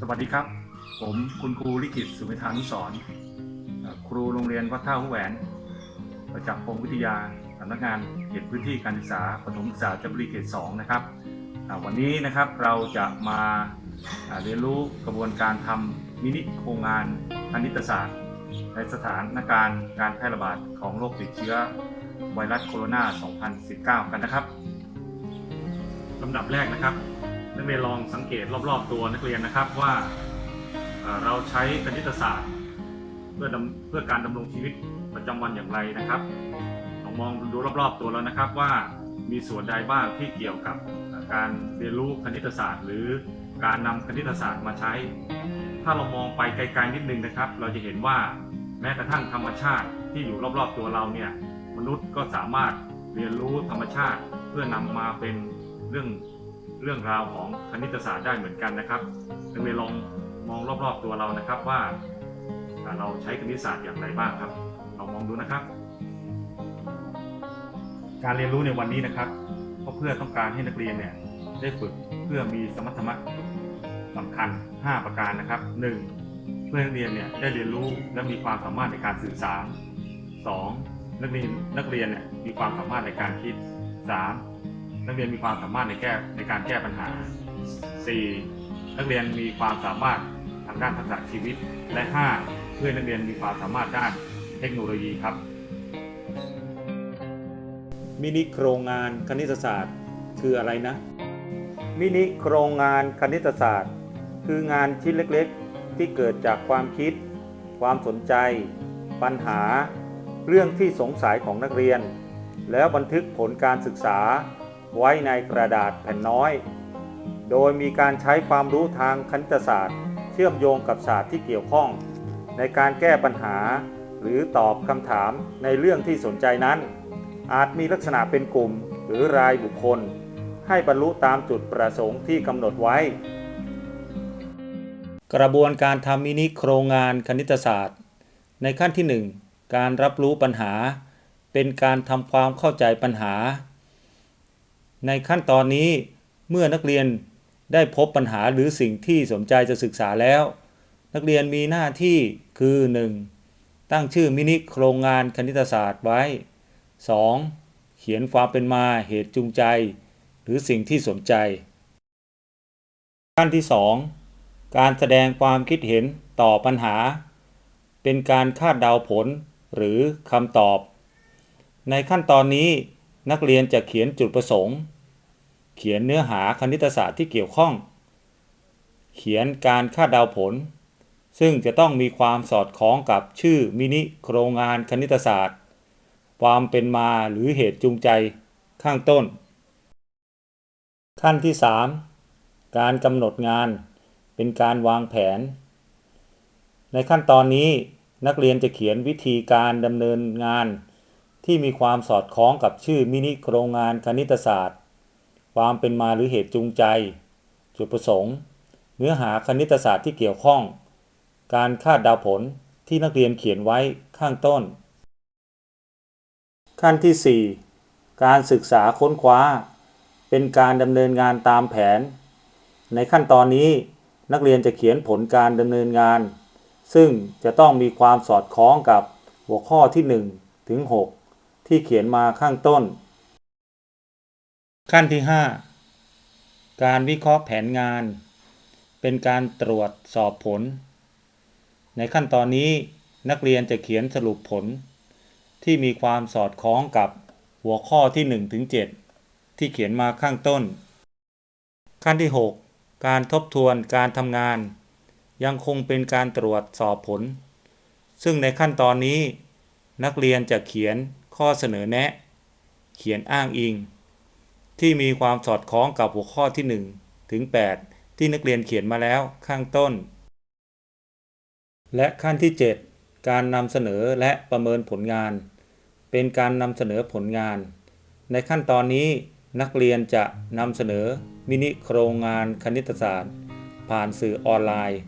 สวัสดีครับ ผมคุณครูลิขิตสุเมธานุสรณ์เอ่อครูโรงเรียนวัดท่าหัวแหวน ประจักษ์พงวิทยาสำนักงานเขตพื้นที่การศึกษาปฐมศึกษาจันทบุรีเขต2นะครับวันนี้นะครับเราจะมาเรียนรู้กระบวนการทำมินิโครงงานคณิตศาสตร์ ในสถานการณ์การแพร่ระบาดของโรคติดเชื้อไวรัสโคโรนา 2019 กันนะครับลำดับแรกนะครับ เรียนลองสังเกตรอบๆตัวนักเรียนนะครับว่าเราใช้คณิตศาสตร์ เพื่อเพื่อการดำรงชีวิตประจำวันอย่างไรนะครับลองมองดูรอบๆตัวแล้วนะครับว่ามีส่วนใดบ้างที่เกี่ยวกับการเรียนรู้คณิตศาสตร์ หรือการนำคณิตศาสตร์มาใช้ ถ้าเรามองไปไกลๆนิดนึงนะครับ เราจะเห็นว่าแม้กระทั่งธรรมชาติที่อยู่รอบๆตัวเราเนี่ยมนุษย์ก็สามารถเรียนรู้ธรรมชาติเพื่อนำมาเป็นเรื่อง เรื่องราวของคณิตศาสตร์ได้เหมือนกันนะครับนักเรียนลองมองรอบๆตัวเรานะครับว่าเราใช้คณิตศาสตร์อย่างไรบ้างครับลองมองดูนะครับ การเรียนรู้ในวันนี้นะครับก็เพื่อต้องการให้นักเรียนเนี่ยได้ฝึกเพื่อมีสมรรถนะสำคัญ 5 ประการนะครับ 1. เพื่อนักเรียนเนี่ยได้เรียนรู้และมีความสามารถในการสื่อสาร 2. นักเรียนนักเรียนเนี่ยมีความสามารถในการคิด 3. นักเรียนมีความสามารถในแก้ในการแก้ปัญหา 4. นักเรียนมีความสามารถทางด้านทักษะชีวิต และ 5. เพื่อนักเรียนมีความสามารถด้านเทคโนโลยีครับ มินิโครงงานคณิตศาสตร์คืออะไรนะ มินิโครงงานคณิตศาสตร์ คืองานชิ้นเล็กๆ ที่เกิดจากความคิด ความสนใจ ปัญหา เรื่องที่สงสัยของนักเรียน แล้วบันทึกผลการศึกษา ไว้ในกระดาษแผ่นน้อย โดยมีการใช้ความรู้ทางคณิตศาสตร์ เชื่อมโยงกับศาสตร์ที่เกี่ยวข้อง ในการแก้ปัญหา หรือตอบคำถามในเรื่องที่สนใจนั้น อาจมีลักษณะเป็นกลุ่มหรือรายบุคคล ให้บรรลุตามจุดประสงค์ที่กำหนดไว้ กระบวนการทำมินิโครงงานคณิตศาสตร์ ในขั้นที่ 1 การรับรู้ปัญหา เป็นการทำความเข้าใจปัญหา ในขั้นตอนนี้เมื่อนักเรียนได้พบปัญหาหรือสิ่งที่สนใจจะศึกษาแล้ว นักเรียนมีหน้าที่คือ 1. ตั้งชื่อมินิโครงงานคณิตศาสตร์ไว้ 2. เขียนความเป็นมาเหตุจูงใจ หรือสิ่งที่สนใจ ขั้นที่ 2 การแสดงความคิดเห็นต่อปัญหา เป็นการคาดเดาผลหรือคำตอบ ในขั้นตอนนี้ นักเรียนจะเขียนจุดประสงค์ เขียนเนื้อหาคณิตศาสตร์ที่เกี่ยวข้อง เขียนการคาดเดาผล ซึ่งจะต้องมีความสอดคล้องกับชื่อมินิโครงงานคณิตศาสตร์ ความเป็นมาหรือเหตุจูงใจข้างต้น ขั้นที่ 3 การกำหนดงานเป็นการวางแผน ในขั้นตอนนี้นักเรียนจะเขียนวิธีการดำเนินงาน ที่มีความสอดคล้องกับชื่อมินิโครงงานคณิตศาสตร์ ความเป็นมาหรือเหตุจูงใจ จุดประสงค์ เนื้อหาคณิตศาสตร์ที่เกี่ยวข้อง การคาดเดาผลที่นักเรียนเขียนไว้ข้างต้น ขั้นที่ 4 การศึกษาค้นคว้า เป็นการดำเนินงานตามแผน ในขั้นตอนนี้นักเรียนจะเขียนผลการดำเนินงาน ซึ่งจะต้องมีความสอดคล้องกับหัวข้อที่ 1 ถึง 6 ที่เขียนมาข้างต้น ขั้นที่ 5 การวิเคราะห์แผนงาน เป็นการตรวจสอบผล ในขั้นตอนนี้นักเรียนจะเขียนสรุปผล ที่มีความสอดคล้องกับหัวข้อที่1ถึง7ที่เขียนมาข้างต้น ขั้นที่ 6 การทบทวนการทำงาน ยังคงเป็นการตรวจสอบผล ซึ่งในขั้นตอนนี้ นักเรียนจะเขียน ข้อเสนอแนะ เขียนอ้างอิง ที่มีความสอดคล้องกับหัวข้อที่ 1 ถึง 8 ที่นักเรียนเขียนมาแล้วข้างต้น และขั้นที่ 7 การนำเสนอและประเมินผลงาน เป็นการนำเสนอผลงาน ในขั้นตอนนี้นักเรียนจะนำเสนอมินิโครงงานคณิตศาสตร์ ผ่านสื่อออนไลน์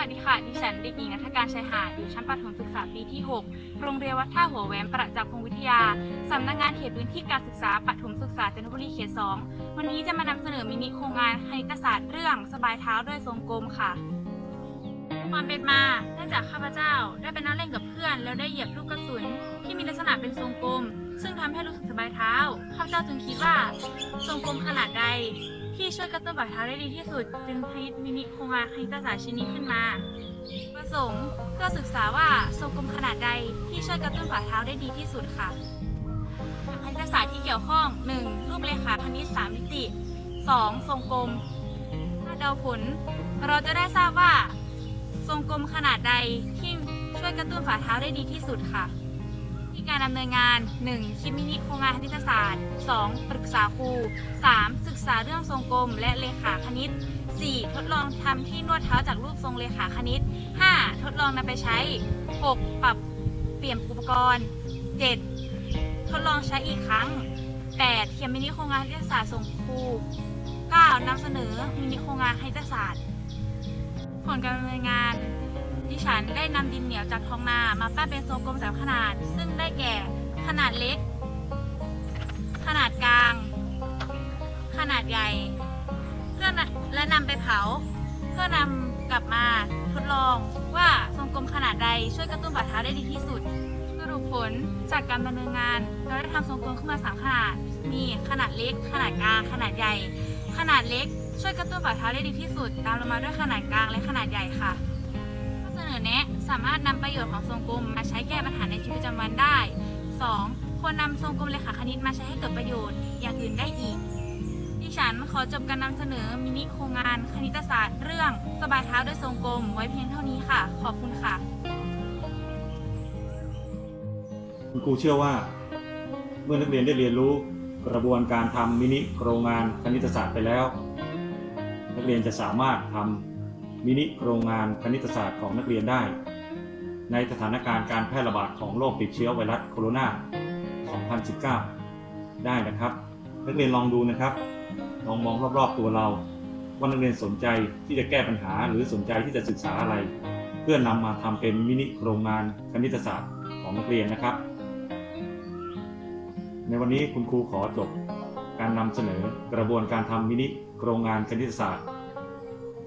วัสดีค่ะ ดิฉันเด็กหญิงนัฐการชัยหาดอยู่ชั้นประถมศึกษาปีที่ 6 โรงเรียนวัดท่าหัวแหวนประจักษ์พงศ์วิทยา สำนักงานเขตพื้นที่การศึกษาประถมศึกษาจันทบุรีเขต 2 วันนี้จะมานำเสนอมินิโครงงานคณิตศาสตร์เรื่องสบายเท้าด้วยทรงกลมค่ะ ความเป็นมาเนื่องจากข้าพเจ้าได้ไปนั่งเล่นกับเพื่อน แล้วได้เหยียบลูกกระสุนที่มีลักษณะเป็นทรงกลม ซึ่งทำให้รู้สึกสบายเท้า ข้าพเจ้าจึงคิดว่า ทรงกลมขนาดใด ที่ช่วยกระตุ้นฝ่าเท้าได้ดีที่สุด จึงคิดมินิโครงงานคณิตศาสตร์ชิ้นนี้ขึ้นมา ประสงค์เพื่อศึกษาว่าทรงกลมขนาดใดที่ช่วยกระตุ้นฝ่าเท้าได้ดีที่สุดค่ะคณิตศาสตร์ที่เกี่ยวข้อง 1. รูปเลขาคณิต3มิติ 2. ทรงกลมถ้าเดาผล เราจะได้ทราบว่า ทรงกลมขนาดใดที่ช่วยกระตุ้นฝ่าเท้าได้ดีที่สุดค่ะ ที่การดำเนินงาน 1. คิดมินิโครงงานคณิตศาสตร์ 2. ปรึกษาครู 3. ศึกษาเรื่องทรงกลมและเลขาคณิต 4. ทดลองทำที่นวดเท้าจากรูปทรงเลขาคณิต 5. ทดลองนำไปใช้ 6. ปรับเปลี่ยนอุปกรณ์ 7. ทดลองใช้อีกครั้ง 8. เขียนมินิโครงงานคณิตศาสตร์ส่งครู 9. นำเสนอมินิโครงงานคณิตศาสตร์ ผลการดำเนินงาน ดิฉันได้นำดินเหนียวจากท้องนามาปั้นเป็นทรงกลมสามขนาด ซึ่งได้แก่ขนาดเล็ก ขนาดกลาง ขนาดใหญ่ เพื่อนำและนำไปเผา เพื่อนำกลับมาทดลองว่าทรงกลมขนาดใดช่วยกระตุ้นฝ่าเท้าได้ดีที่สุดสรุปผลจากการดำเนินงาน เราได้ทำทรงกลมขึ้นมาสามขนาด มีขนาดเล็ก ขนาดกลาง ขนาดใหญ่ ขนาดเล็ก ช่วยกระตุ้นฝ่าเท้าได้ดีที่สุด ตามลงมาด้วยขนาดกลางและขนาดใหญ่ค่ะ อเสนอแนะ สามารถนำประโยชน์ของทรงกลมมาใช้แก้ปัญหาในชีวิตประจำวันได้ 2. ควรนำทรงกลมเลขาคณิตมาใช้ให้เกิดประโยชน์อย่างอื่นได้อีก ดิฉันขอจบการนำเสนอมินิโครงงานคณิตศาสตร์เรื่อง สบายเท้าด้วยทรงกลมไว้เพียงเท่านี้ค่ะ ขอบคุณค่ะ คุณครูเชื่อว่า เมื่อนักเรียนได้เรียนรู้กระบวนการทำมินิโครงงานคณิตศาสตร์ไปแล้ว นักเรียนจะสามารถทำ มินิโครงงานคณิตศาสตร์ของนักเรียนได้ ในสถานการณ์การแพร่ระบาดของโรคติดเชื้อไวรัสโคโรนา 2019 ได้นะครับ นักเรียนลองดูนะครับ ลองมองรอบๆตัวเรา ว่านักเรียนสนใจที่จะแก้ปัญหาหรือสนใจที่จะศึกษาอะไร เพื่อนำมาทำเป็นมินิโครงงานคณิตศาสตร์ของนักเรียนนะครับ ในวันนี้คุณครูขอจบการนำเสนอกระบวนการทำมินิโครงงานคณิตศาสตร์